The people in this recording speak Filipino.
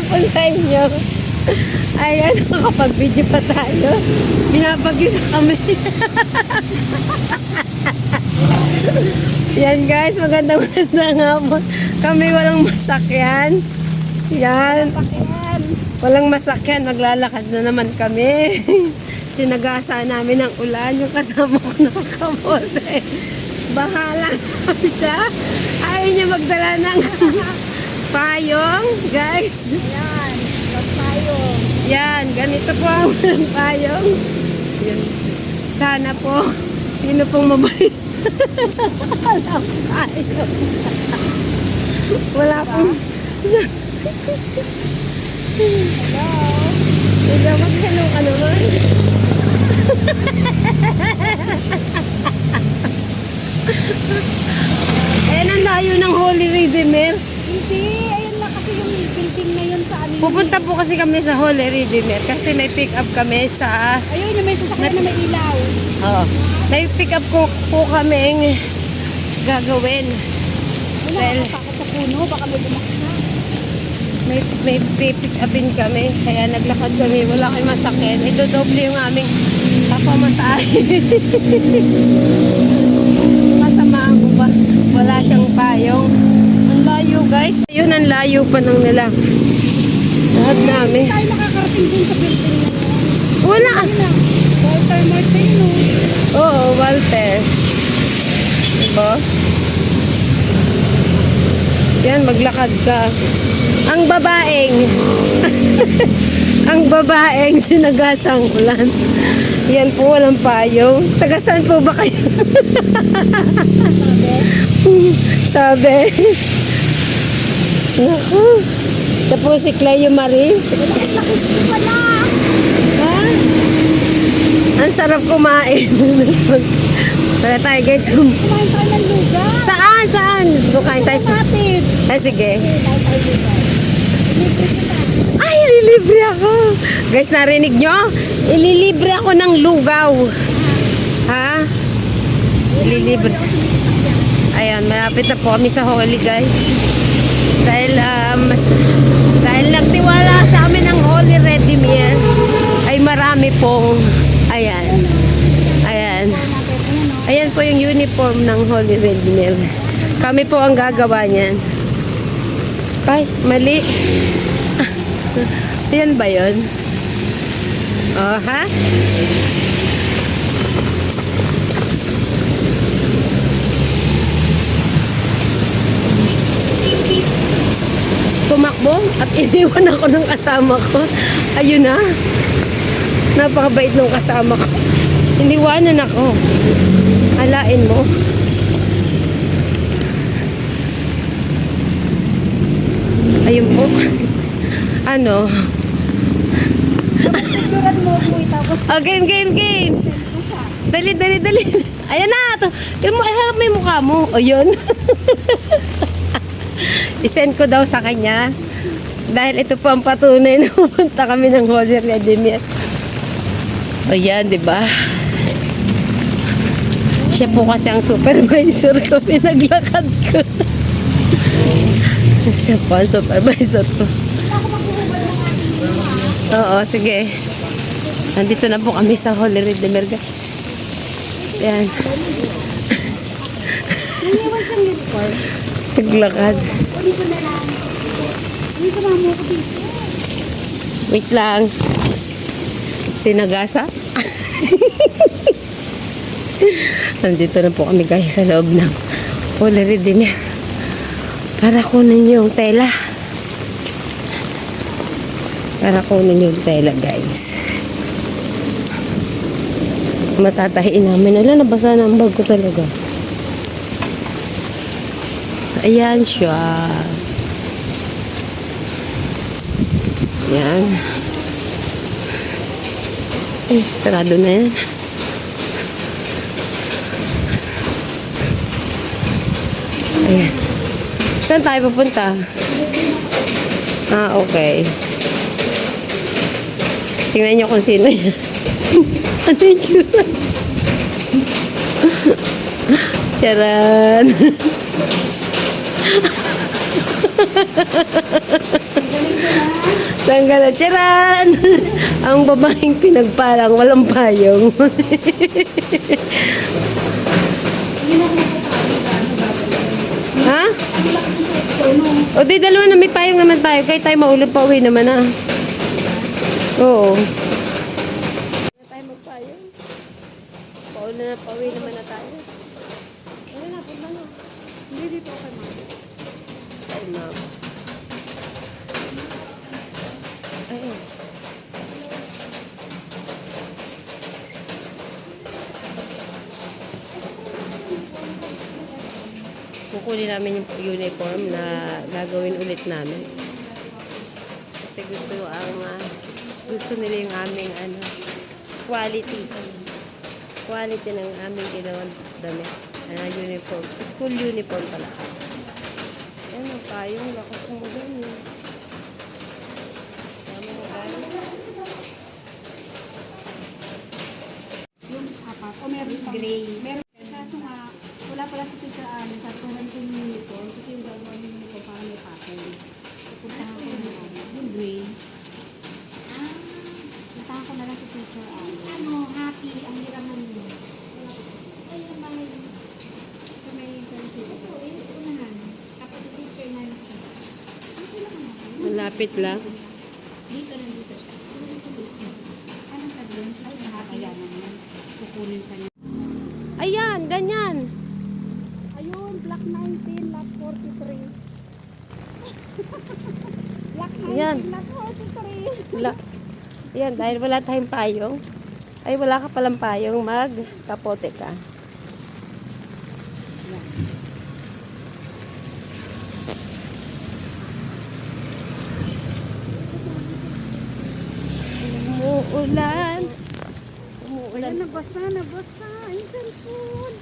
hapon sa inyo. Ayan, nakapag-video pa tayo. Binabagyo na kami. Yan guys, magandang magandang hapon. Kami walang masakyan. Yan. Walang masakyan, maglalakad na naman kami. Sinagasa namin ang ulan. Yung kasama ko nakamote. Bahala siya. Ayaw niya magdala ng payong, guys. Yan, wag tayo. Yan, ganito po ang payong. Yan. Sana po, sino pong mabait. Walang payong. Wala pong... Hello. Hindi mag-hello ka naman. Ayan ang layo ng Holy Redeemer. Hindi, ayun na kasi yung building na yun sa ano. Pupunta po kasi kami sa Holy Redeemer kasi may pick up kami sa... Ayun, yung may sasakyan na may ilaw. Oh, may pick up ko po kami gagawin. Wala, Well- nakakakot sa puno, baka may na. May, may pick upin kami kaya naglakad kami. Wala kayong masakyan. Ito doble yung aming papamasahe. Masamaan ko ba? Wala siyang payong. Ang layo guys. Ayun ang layo pa ng nila. Lahat namin. Tayo makakarating dun sa building. Wala. Walter Martino. Oo, Walter. Diba? Yan, maglakad ka. Ang babaeng, ang babaeng sinagasang ulan. Yan po, walang payong. Taga saan po ba kayo? Sabi. Naku. Siya po si Cleo Marie. Wala. Ha? Ang sarap kumain. Wala tayo guys. Kumain tayo ng lugar. Saan? Saan? Kukain tayo sa... Kapatid. Ay, sige. Ay, ililibre ako. Guys, narinig nyo? Ililibre ako ng lugaw. Ha? Ililibre. Ayan, malapit na po kami sa Holy, guys. Dahil, ah, mas, dahil nagtiwala sa amin ng Holy Redeemer, ay marami pong, ayan, ayan. Ayan po yung uniform ng Holy Redeemer. Kami po ang gagawa niyan. Ay, mali. Ayan ba yun? Oh, ha? Iniwan ako ng kasama ko. Ayun na. Napakabait ng kasama ko. Iniwanan ako. Alain mo. Ayun po. Ano? Oh, game, game. Dali, dali, dali. Ayan na. To. Yung, mo- iharap mo yung mukha mo. O, yun. I-send ko daw sa kanya. Dahil ito po ang patunay na pupunta kami ng Holy Redeemer. O yan, di ba? Siya po kasi ang supervisor ko. Pinaglakad ko. Siya po ang supervisor ko. Oo, sige. Nandito na po kami sa Holy Redeemer, guys. Yan. naniwan siyang uniform. Naglakad. Na mo ko dito. Wait lang. Sinagasa. Nandito na po kami guys sa loob ng Holy Redeemer. Para kunin yung tela. Para kunin yung tela guys. Matatahiin namin. Wala, nabasa na ang bag ko talaga. Ayan siya. Yan. Eh, sarado na yan. Ayan. Saan tayo pupunta? Ah, okay. Tingnan nyo kung sino yan. ano yung tsura? Charan. Tanggal tiyaran! Ang babaeng pinagpalang walang payong. ha? O di dalawa na may payong naman tayo. Kaya tayo maulog pa uwi naman ah. Oo. Wala tayo magpayong. Paulo na pauwi naman na tayo. Ano na, na. Hindi dito kay mama. Ay, ma'am. Ay. Kukunin namin yung uniform na gagawin ulit namin. Kasi gusto ang ah, gusto nila yung aming ano quality. Quality ng aming ginawang damit. Ah, uniform. School uniform pala. Ayan ang payong. Lakas ng ulan eh. Dami ng galis. Yung apat. O meron pang... Gray. Meron. Wala pala si Tita Ani. Sabi ko lang yung uniform. Kasi yung gagawa ng uniform para may pattern. Pupuntahan ko ng ano. Yung gray. Ah. Puntahan ko na lang si Teacher Ani. ano, happy ang hiraman mo. Ay, yung bahay mo. Sa may sensitive. Ito, yung sa unahan. Kapag teacher. Dito lang naman. Malapit lang. Dito na dito siya. Excuse me. Anong sabihin? Ay, happy yan naman. Kukunin ka niya. Ayan, Ayan. Lot 43. La Ayan, dahil wala tayong payong. Ay, wala ka palang payong. Mag-kapote ka. Umuulan. Umuulan. Ayan, nabasa, nabasa. Yung cellphone.